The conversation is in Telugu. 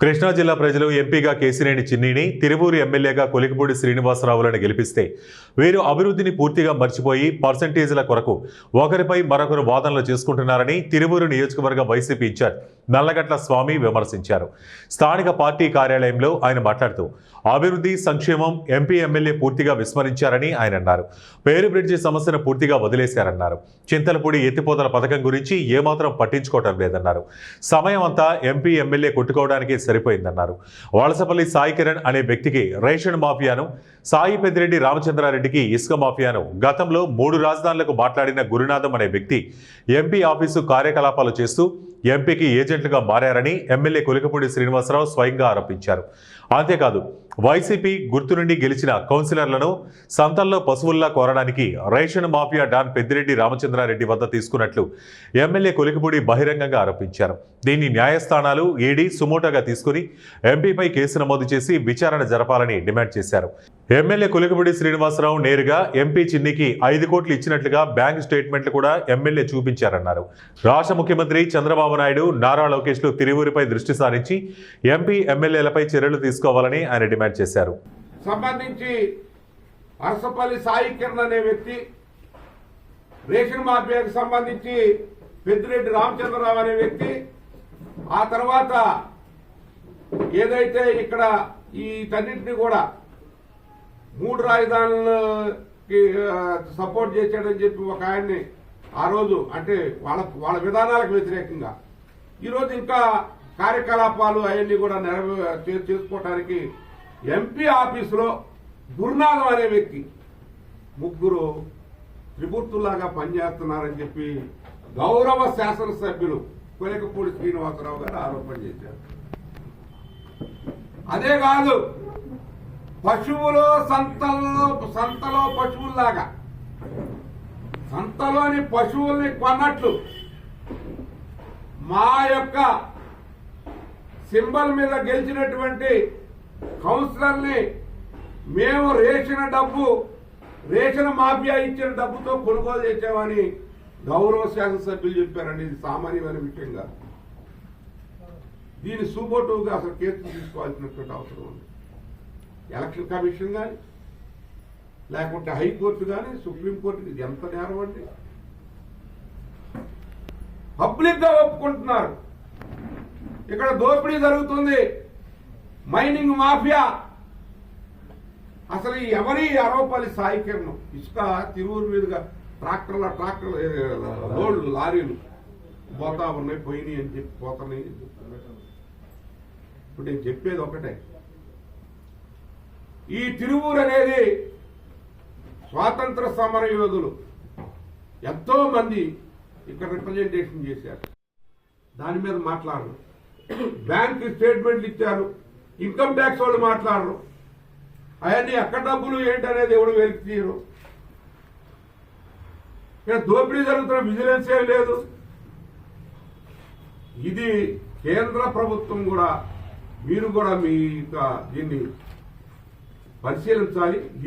కృష్ణా జిల్లా ప్రజలు ఎంపీగా కేసినేని చిన్నిని తిరువూరు ఎమ్మెల్యేగా కొలికిపూడి శ్రీనివాసరావులను గెలిపిస్తే వీరు అభివృద్ధిని పూర్తిగా మర్చిపోయి పర్సంటేజీల కొరకు ఒకరిపై మరొకరు వాదనలు చేసుకుంటున్నారని తిరువూరు నియోజకవర్గ వైసీపీ ఇన్ఛార్జ్ నల్లగట్ల స్వామి విమర్శించారు. స్థానిక పార్టీ కార్యాలయంలో ఆయన మాట్లాడుతూ అభివృద్ధి సంక్షేమం ఎంపీ ఎమ్మెల్యే పూర్తిగా విస్మరించారని ఆయన అన్నారు. పేరు బ్రిడ్జి సమస్యను పూర్తిగా వదిలేశారన్నారు. చింతలపూడి ఎత్తిపోతల పథకం గురించి ఏమాత్రం పట్టించుకోవటం లేదన్నారు. సమయం అంతా ఎంపీ ఎమ్మెల్యే కొట్టుకోవడానికి సరిపోయిందన్నారు. వలసపల్లి సాయి కిరణ్ అనే వ్యక్తికి రేషన్ మాఫియాను సాయి పెద్దిరెడ్డి రామచంద్రారెడ్డికి ఇసుక మాఫియాను గతంలో మూడు రాజధానులకు మాట్లాడిన గురునాథం అనే వ్యక్తి ఎంపీ ఆఫీసు కార్యకలాపాలు చేస్తూ ఎంపీకి ఏజెంట్లుగా మారారని ఎమ్మెల్యే కొలికపూడి శ్రీనివాసరావు స్వయంగా ఆరోపించారు. అంతేకాదు వైసీపీ గుర్తు నుండి గెలిచిన కౌన్సిలర్లను సంతల్లో పశువుల్లా కోరడానికి ration mafia don Peddireddy Ramachandra Reddy వద్ద తీసుకున్నట్లు ఎమ్మెల్యే కొలికపూడి బహిరంగంగా ఆరోపించారు. దీన్ని న్యాయస్థానాలు ఈడీ సుమోటోగా తీసుకుని ఎంపీపై కేసు నమోదు చేసి విచారణ జరపాలని డిమాండ్ చేశారు. ఎమ్మెల్యే కొలికపూడి శ్రీనివాసరావు నేరుగా ఎంపీ చిన్నికి ఐదు కోట్లు ఇచ్చినట్లుగా బ్యాంక్ స్టేట్మెంట్లు కూడా ఎమ్మెల్యే చూపించారన్నారు. రాష్ట్ర ముఖ్యమంత్రి చంద్రబాబు నాయుడు నారా లోకేష్లు తిరువురిపై దృష్టి సారించి ఎంపీ ఎమ్మెల్యేలపై చర్యలు తీసుకోవాలని ఆయన డిమాండ్ చేశారు. సంబంధించి అరసపల్లి సాయి కిరణ్ అనే వ్యక్తి రేషన్ మాఫియాకి సంబంధించి పెద్దిరెడ్డి రామచంద్రరావు అనే వ్యక్తి ఆ తర్వాత ఏదైతే ఇక్కడ ఈ తన్నింటినీ కూడా మూడు రాజధానులకి సపోర్ట్ చేశాడని చెప్పి ఒక ఆయన్ని ఆ రోజు అంటే వాళ్ళ వాళ్ళ విధానాలకు వ్యతిరేకంగా. ఈరోజు ఇంకా కార్యకలాపాలు అవన్నీ కూడా నెరవే చేసుకోవటానికి ఎంపీ ఆఫీసులో గురునాథం అనే వ్యక్తి ముగ్గురు త్రిమూర్తుల్లాగా పనిచేస్తున్నారని చెప్పి గౌరవ శాసనసభ్యులు కొలకపూడి శ్రీనివాసరావు గారు ఆరోపణ చేశారు. అదే కాదు పశువులు సంతలో సంతలో పశువుల్లాగా. సంతలోని పశువుల్ని కొన్నట్లు. మా యొక్క సింబల్ మీద గెలిచినటువంటి కౌన్సిలర్ని మేము రేషన్ డబ్బు రేషన్ మాఫియా ఇచ్చిన డబ్బుతో కొనుగోలు చేసామని గౌరవ శాసనసభ్యులు చెప్పారండి. ఇది సామాన్యమైన విషయంగా. దీని సూబోటుగా అసలు కేసు తీసుకోవాల్సినటువంటి అవసరం ఉంది. ఎలక్షన్ కమిషన్ కానీ లేకుంటే హైకోర్టు కానీ సుప్రీంకోర్టు ఇది ఎంత నేరం అండి? పబ్లిక్గా ఒప్పుకుంటున్నారు. ఇక్కడ దోపిడీ జరుగుతుంది. Mining mafia. అసలు ఎవరి అరవపల్లి సాయికిరణం ఇసుక తిరువురు మీదుగా ట్రాక్టర్ల ట్రాక్టర్ లోడ్లు లారీలు పోతా ఉన్నాయి పోయినాయి అని చెప్పి పోతున్నాయి ఇప్పుడు నేను చెప్పేది ఒకటే. ఈ తిరువూరు అనేది స్వాతంత్ర సమర యోధులు ఎంతో మంది ఇక్కడ రిప్రజెంటేషన్ చేశారు. దాని మీద మాట్లాడరు. బ్యాంక్ స్టేట్మెంట్లు ఇచ్చారు. ఇన్కమ్ ట్యాక్స్ వాళ్ళు మాట్లాడరు. అవన్నీ ఎక్కడ డబ్బులు ఏంటనేది ఎవడు వెలికి తీయరు. ఇక్కడ దోపిడీ జరుగుతున్న విజిలెన్స్ ఏం లేదు. ఇది కేంద్ర ప్రభుత్వం కూడా మీరు కూడా మీ యొక్క దీన్ని పరిశీలించాలి.